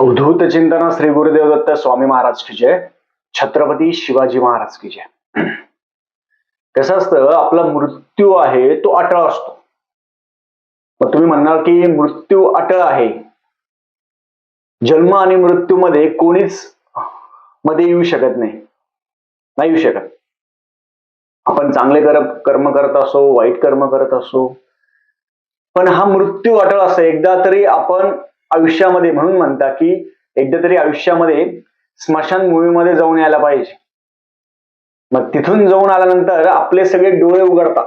अवधूत चिंतन श्री गुरुदेव दत्त स्वामी महाराज की जय छत्रपती शिवाजी महाराज की जय. कसं असतं आपला मृत्यू आहे तो अटळ असतो. मग तुम्ही म्हणणार की मृत्यू अटळ आहे. जन्म आणि मृत्यूमध्ये कोणीच मध्ये येऊ शकत नाही. नाही येऊ शकत. आपण चांगले कर कर्म करत असो वाईट कर्म करत असो पण हा मृत्यू अटळ असतो एकदा तरी आपण आयुष्यामध्ये म्हणून म्हणता की एकदा तरी आयुष्यामध्ये स्मशान भूमीमध्ये जाऊन यायला पाहिजे. मग तिथून जाऊन आल्यानंतर आपले सगळे डोळे उघडतात.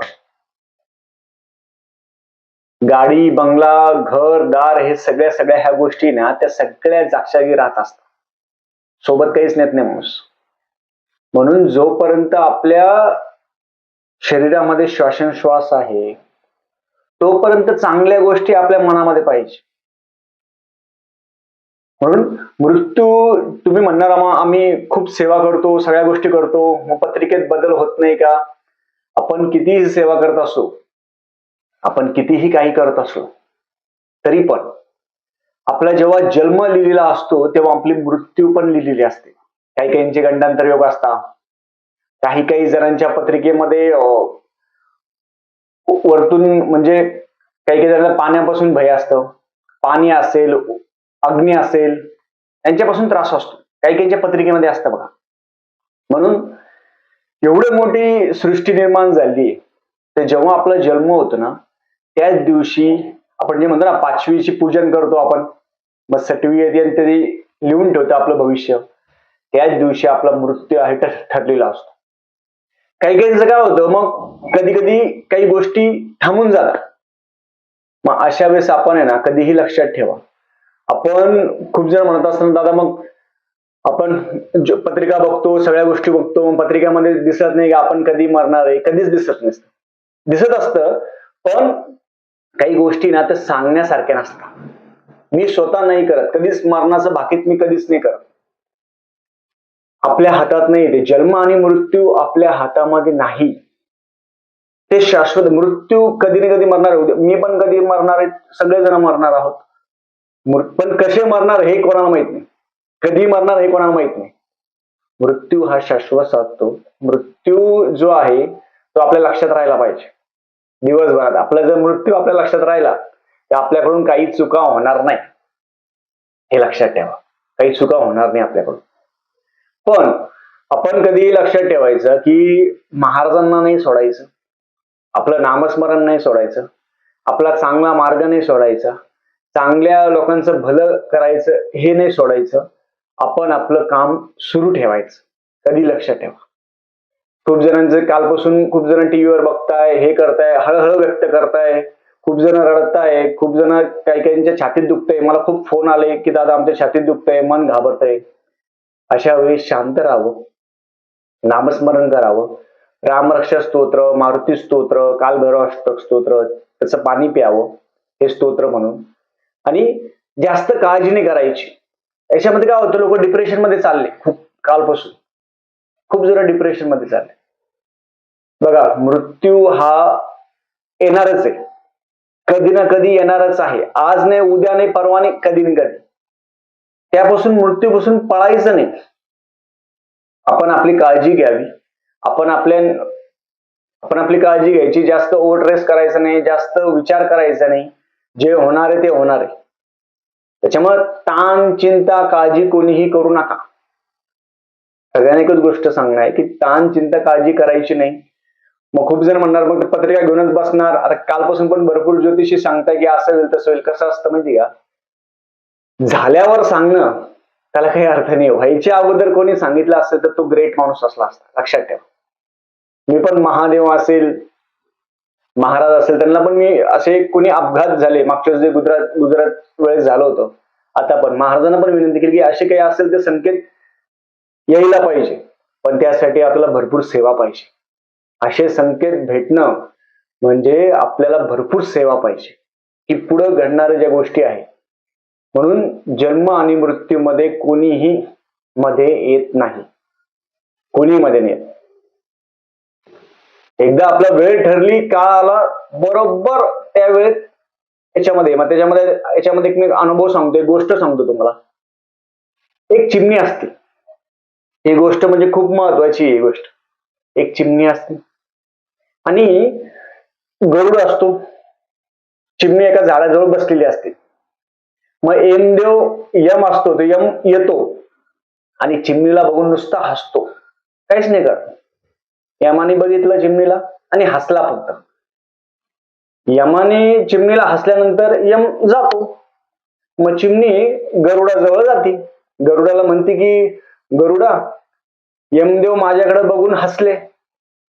गाडी बंगला घर दार हे सगळ्या सगळ्या ह्या गोष्टी ना त्या सगळ्या जागशागी राहत असतात. सोबत काहीच नेत नाही माणूस. म्हणून जोपर्यंत आपल्या शरीरामध्ये श्वासनश्वास आहे तोपर्यंत चांगल्या गोष्टी आपल्या मनामध्ये पाहिजे. म्हणून मृत्यू तुम्ही म्हणणार आम्हा- आम्ही खूप सेवा करतो सगळ्या गोष्टी करतो. मग पत्रिकेत बदल होत नाही का? आपण कितीही सेवा करत असो आपण कितीही काही करत असो तरी पण आपला जेव्हा जन्म लिहिलेला असतो तेव्हा आपली मृत्यू पण लिहिलेली असते. काही काहींचे गंडांतर योग असतात. काही काही जणांच्या पत्रिकेमध्ये वरतून म्हणजे काही काही जणांना पाण्यापासून भय असतं. पाणी असेल अग्नी असेल यांच्यापासून त्रास असतो. काही काहींच्या पत्रिकेमध्ये असतं बघा. म्हणून एवढी मोठी सृष्टी निर्माण झाली तर जेव्हा आपला जन्म होतो ना त्याच दिवशी आपण जे म्हणतो ना पाचवीची पूजन करतो आपण मग सटवी येते आणि तरी लिहून ठेवतो आपलं भविष्य. त्याच दिवशी आपला मृत्यू आहे ठरलेला असतो. काही काहींचं काय होतं मग कधी कधी काही गोष्टी थांबून जातात. मग अशा वेळेस आपण आहे ना कधीही लक्षात ठेवा. आपण खूप जण म्हणत असताना दादा मग आपण पत्रिका बघतो सगळ्या गोष्टी बघतो पत्रिकामध्ये दिसत नाही की आपण कधी मरणार आहे कधीच दिसत नसतं. दिसत असतं पण काही गोष्टी ना त्या सांगण्यासारख्या नसतात. मी स्वतः नाही करत. कधीच मरणाचं भाकीत मी कधीच नाही करत. आपल्या हातात नाही ते. जन्म आणि मृत्यू आपल्या हातामध्ये नाही. ते शाश्वत मृत्यू कधी ना कधी मरणार आहे. मी पण कधी मरणार आहे सगळेजण मरणार आहोत. पण कसे मरणार हे कोणाला माहीत नाही. कधी मरणार हे कोणाला माहीत नाही. मृत्यू हा शाश्वत साधतो मृत्यू जो आहे तो आपल्या लक्षात राहायला पाहिजे. दिवसभरात. आपला जर मृत्यू आपल्या लक्षात राहिला तर आपल्याकडून काही चुका होणार नाही. हे लक्षात ठेवा. काही चुका होणार नाही आपल्याकडून. पण आपण कधीही लक्षात ठेवायचं की महाराजांना नाही सोडायचं. आपलं नामस्मरण नाही सोडायचं. आपला चांगला मार्ग नाही सोडायचा. चांगल्या लोकांचं भलं करायचं हे नाही सोडायचं. आपण आपलं काम सुरू ठेवायचं. कधी लक्षात ठेवा. खूप जणांचं कालपासून खूप जण टीव्हीवर बघताय हे करताय हळहळ व्यक्त करताय. खूप जण रडताय खूप जण काही काहींच्या छातीत दुखतंय. मला खूप फोन आले की दादा आमच्या छातीत दुखतंय मन घाबरतंय. अशा वेळी शांत राहावं. नामस्मरण करावं. रामरक्षा स्तोत्र मारुती स्तोत्र कालभैरवाष्टक स्तोत्र त्याचं पाणी प्यावं. हे स्तोत्र म्हणून. आणि जास्त काळजी नाही करायची. याच्यामध्ये काय होतं लोक डिप्रेशनमध्ये चालले खूप कालपासून. खूप जरा डिप्रेशनमध्ये चालले. बघा मृत्यू हा येणारच आहे. कधी ना कधी येणारच आहे. आज नाही उद्या नाही परवा नाही कधी ना कधी. त्यापासून मृत्यूपासून पळायचं नाही. आपण आपली काळजी घ्यावी. आपण आपल्या आपण आपली काळजी घ्यायची. जास्त ओव्हर करायचं नाही जास्त विचार करायचा नाही. जे होणार आहे ते होणार आहे. त्याच्यामुळे ताण चिंता काळजी कोणीही करू नका. सगळ्यांना एकच गोष्ट सांगणं आहे की ताण चिंता काळजी करायची नाही. मग खूप जण म्हणणार मग पत्रिका घेऊनच बसणार. आता कालपासून पण भरपूर ज्योतिषी सांगताय की असं होईल तसं होईल. कसं असतं माहिती का? झाल्यावर सांगणं त्याला काही अर्थ नाही. व्हायच्या अगोदर कोणी सांगितलं असेल तर तो ग्रेट माणूस असला असता. लक्षात ठेवा. मी पण महादेव असेल महाराज असेल त्यांना पण मी असे कोणी अपघात झाले. मागच्या जे गुजरात गुजरात वेळेस झालं होतं. आता पण महाराजांना पण विनंती केली की असे काही असेल ते संकेत यायला पाहिजे. पण त्यासाठी आपल्याला भरपूर सेवा पाहिजे. असे संकेत भेटणं म्हणजे आपल्याला भरपूर सेवा पाहिजे. की पुढं घडणाऱ्या ज्या गोष्टी आहेत. म्हणून जन्म आणि मृत्यूमध्ये कोणीही मध्ये येत नाही. कोणी मध्ये नाही येत. एकदा आपला वेळ ठरली का आला बरोबर त्या वेळेत याच्यामध्ये मग त्याच्यामध्ये याच्यामध्ये एक मी अनुभव सांगतो एक गोष्ट सांगतो तुम्हाला. एक चिमणी असते. ही गोष्ट म्हणजे खूप महत्वाची आहे ही गोष्ट. एक चिमणी असते. आणि गरुड असतो. चिमणी एका झाडाजवळ बसलेली असते. मग एमदेव यम असतो तो यम येतो. आणि चिमणीला बघून नुसता हसतो. काहीच नाही करत. यमाने बघितलं चिमणीला आणि हसला फक्त. यमाने चिमणीला हसल्यानंतर यम जातो. मग चिमणी गरुडाजवळ जाते. गरुडाला म्हणते की गरुडा यमदेव माझ्याकडे बघून हसले.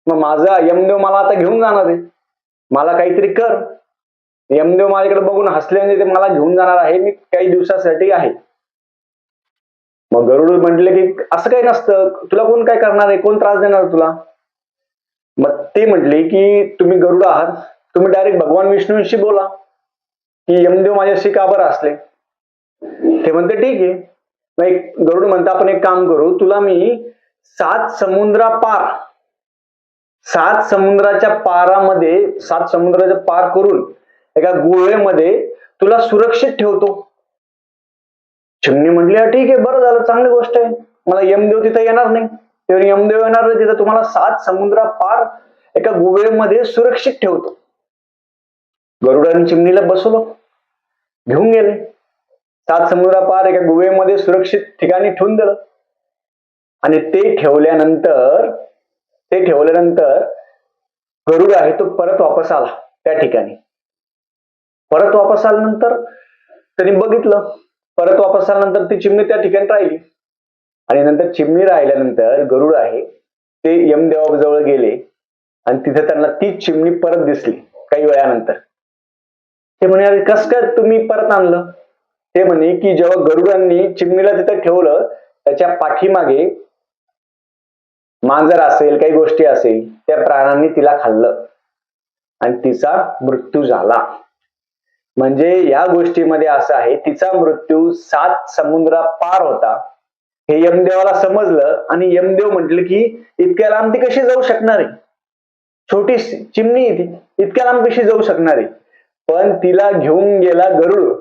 मग माझा यमदेव मला आता घेऊन जाणार आहे. मला काहीतरी कर. यमदेव माझ्याकडे बघून हसले म्हणजे ते मला घेऊन जाणार आहे. मी काही दिवसासाठी आहे. मग गरुड म्हटले की असं काही नसतं. तुला कोण काय करणार आहे? कोण त्रास देणार तुला? मग ते म्हटले की तुम्ही गरुड आहात. तुम्ही डायरेक्ट भगवान विष्णूंशी बोला. की यमदेव माझ्याशी का बरं असले? ते म्हणते ठीक आहे. मग एक गरुड म्हणता आपण एक काम करू. तुला मी सात समुद्रा पार सात समुद्राच्या पारामध्ये सात समुद्राच्या पार करून एका गुहेमध्ये तुला सुरक्षित ठेवतो. चिमणी म्हटली ठीक आहे बरं झालं चांगली गोष्ट आहे. मला यमदेव तिथं येणार नाही. तर यमदेव येणार तिथं तुम्हाला सात समुद्रा पार एका गुवेमध्ये सुरक्षित ठेवतो. गरुडाने चिमणीला बसवलं. घेऊन गेले. सात समुद्रापार एका गुहेमध्ये सुरक्षित ठिकाणी ठेवून दिलं. आणि ते ठेवल्यानंतर ते ठेवल्यानंतर गरुड आहे तो परत वापस आला त्या ठिकाणी. परत वापस आल्यानंतर त्यांनी बघितलं. परत वापस आल्यानंतर ती चिमणी त्या ठिकाणी राहिली. आणि नंतर चिमणी राहिल्यानंतर गरुड आहे ते यमदेवाजवळ गेले आणि तिथे त्यांना ती चिमणी परत दिसली काही वेळानंतर. ते म्हणे अरे कस काय तुम्ही परत आणलं? ते म्हणे की जेव्हा गरुडांनी चिमणीला तिथं ठेवलं त्याच्या पाठीमागे मांजर असेल काही गोष्टी असेल त्या प्राण्यांनी तिला खाल्लं आणि तिचा मृत्यू झाला. म्हणजे या गोष्टीमध्ये असं आहे तिचा मृत्यू सात समुद्रा पार होता. हे यमदेवाला समजलं आणि यमदेव म्हटलं की इतक्या लांब ती कशी जाऊ शकणार आहे? छोटी चिमणी ती इतक्या लांब कशी जाऊ शकणार आहे? पण तिला घेऊन गेला गरुड.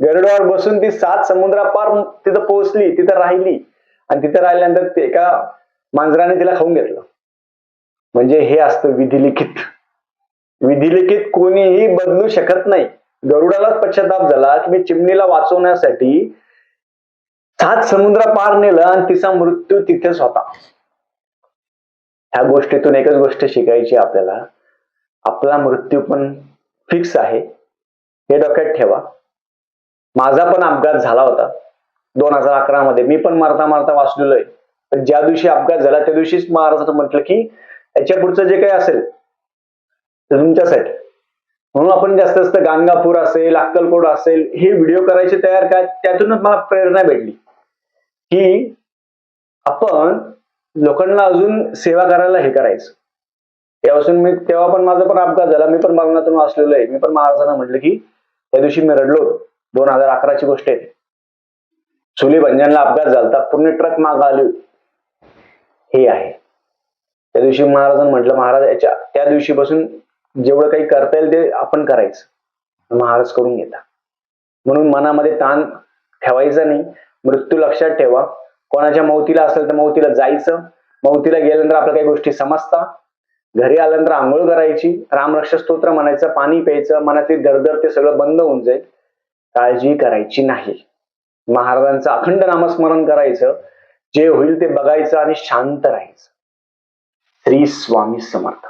गरुडावर बसून ती सात समुद्रा पार तिथं पोहोचली तिथं राहिली. आणि तिथं राहिल्यानंतर ते एका मांजराने तिला खाऊन घेतलं. म्हणजे हे असतं विधिलिखित. विधिलिखित कोणीही बदलू शकत नाही. गरुडालाच पश्चाताप झाला की मी चिमणीला वाचवण्यासाठी सात समुद्र पार नेलं आणि तिचा मृत्यू तिथेच होता. ह्या गोष्टीतून एकच गोष्ट शिकायची आपल्याला. आपला मृत्यू पण फिक्स आहे. हे डोक्यात ठेवा. माझा पण अपघात झाला होता. दोन हजार अकरा मध्ये. मी पण मारता मारता वाचलेलो आहे पण ज्या दिवशी अपघात झाला त्या दिवशीच महाराजाचं म्हटलं की याच्या पुढचं जे काही असेल ते तुमच्यासाठी. म्हणून आपण जास्त जास्त गाणगापूर असेल अक्कलकोट असेल हे व्हिडिओ करायचे तयार काय? त्यातूनच मला प्रेरणा भेटली. की आपण लोकांना अजून सेवा करायला हे करायचं. तेव्हापासून मी तेव्हा पण माझा पण अपघात झाला. मी पण मरणातून वाचलेलो आहे. मी पण महाराजांना म्हटलं की त्या दिवशी मी रडलो होतो. दोन हजार अकराची गोष्ट आहे चुली भंजनला अपघात झाला पूर्ण ट्रक माग आली होती. हे आहे. त्या दिवशी महाराजांनी म्हटलं महाराज याच्या त्या दिवशीपासून जेवढं काही करता येईल ते आपण करायचं. महाराज करून घेता. म्हणून मनामध्ये ताण ठेवायचा नाही. मृत्यू लक्षात ठेवा. कोणाच्या मौतीला असेल तर मौतीला जायचं. मौतीला गेल्यानंतर आपल्या काही गोष्टी समजता. घरी आल्यानंतर आंघोळ करायची. रामरक्ष स्तोत्र म्हणायचं. पाणी प्यायचं. मनातील दरदर ते सगळं बंद होऊन जाईल. काळजी करायची नाही. महाराजांचं अखंड नामस्मरण करायचं. जे होईल ते बघायचं आणि शांत राहायचं. श्री स्वामी समर्थ.